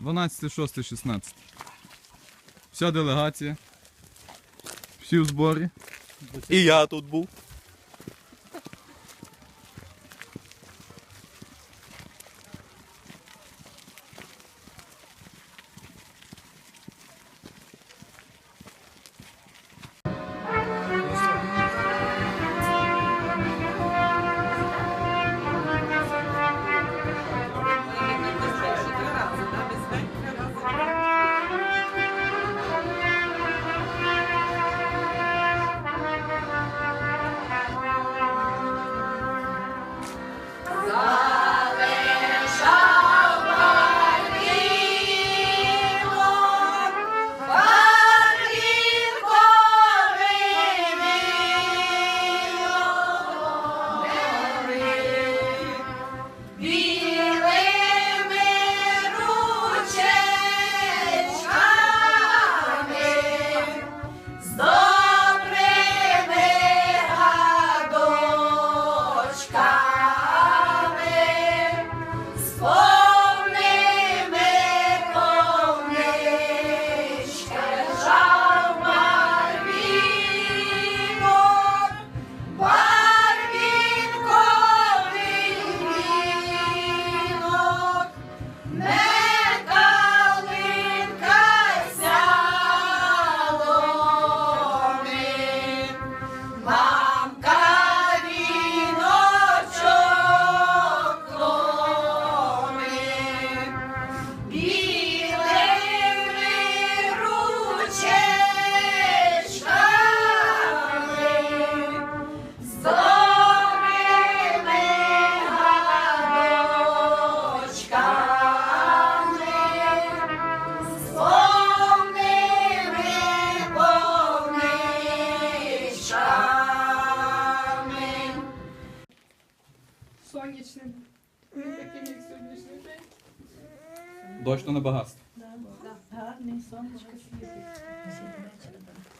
12, 6, 16. Вся делегація. Всі в зборі. І я тут був. Дощ то не багатство. Гарний сонечко світить.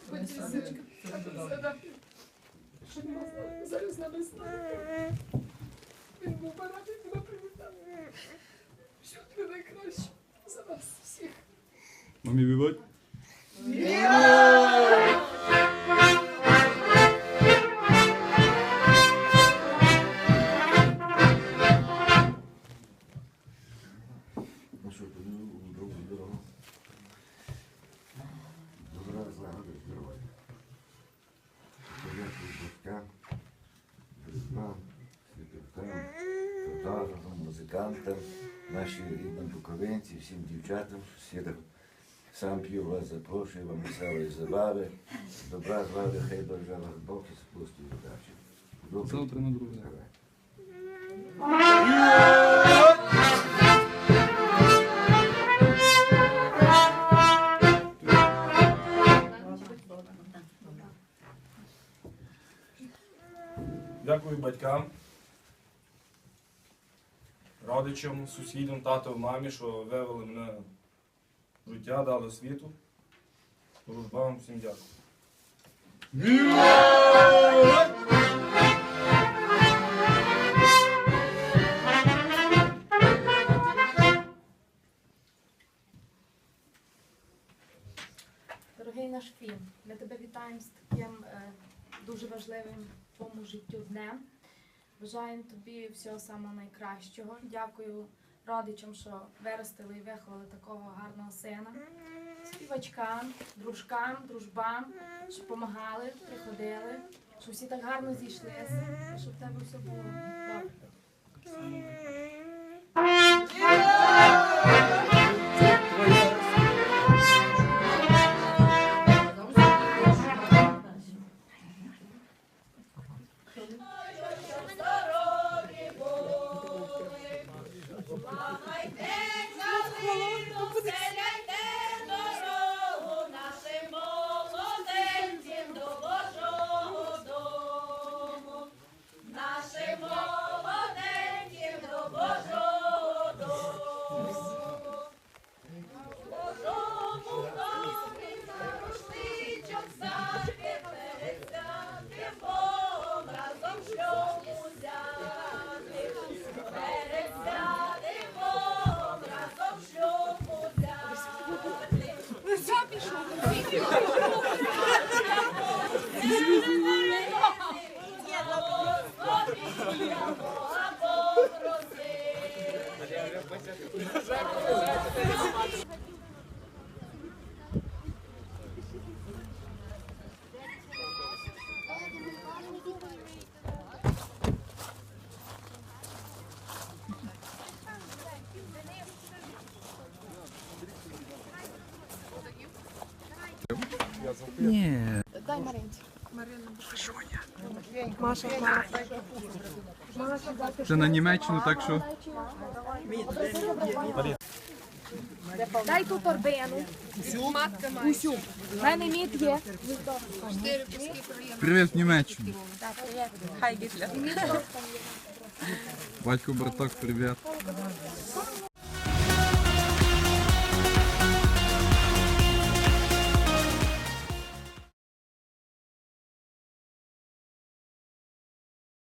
Потісочка. Щоб нас зараз на весну. Він був би радий тебе привітати. Що ти найкраще за нас всіх. Мамі виводь. Ну Музикантам, нашій рідним буковинці, всім дівчатам, сусідам. Сам п'ю вас запрошую вам веселої забави. Добра злагоди, хай Боже вас Бог і спустить удачі. Завтра на друге. Дякую батькам, родичам, сусідам, тату, мамі, що вивели мене в життя, дали світу. Вам всім дякую. Дорогий наш фільм, ми тебе вітаємо з таким е, дуже важливим в твоєму життю днем. Бажаємо тобі всього самого найкращого. Дякую родичам, що виростили і виховали такого гарного сина. Співачкам, дружкам, дружбам, що допомагали, приходили, що всі так гарно зійшлися, щоб в тебе все було добре. Ні. Дай Маринці. Це на Німеччину, так що. Дай ту торбину. Усю? Усю. У мене мід є. Привіт, Німеччину. Так, привіт. Хай гітлер. Батько браток, привіт.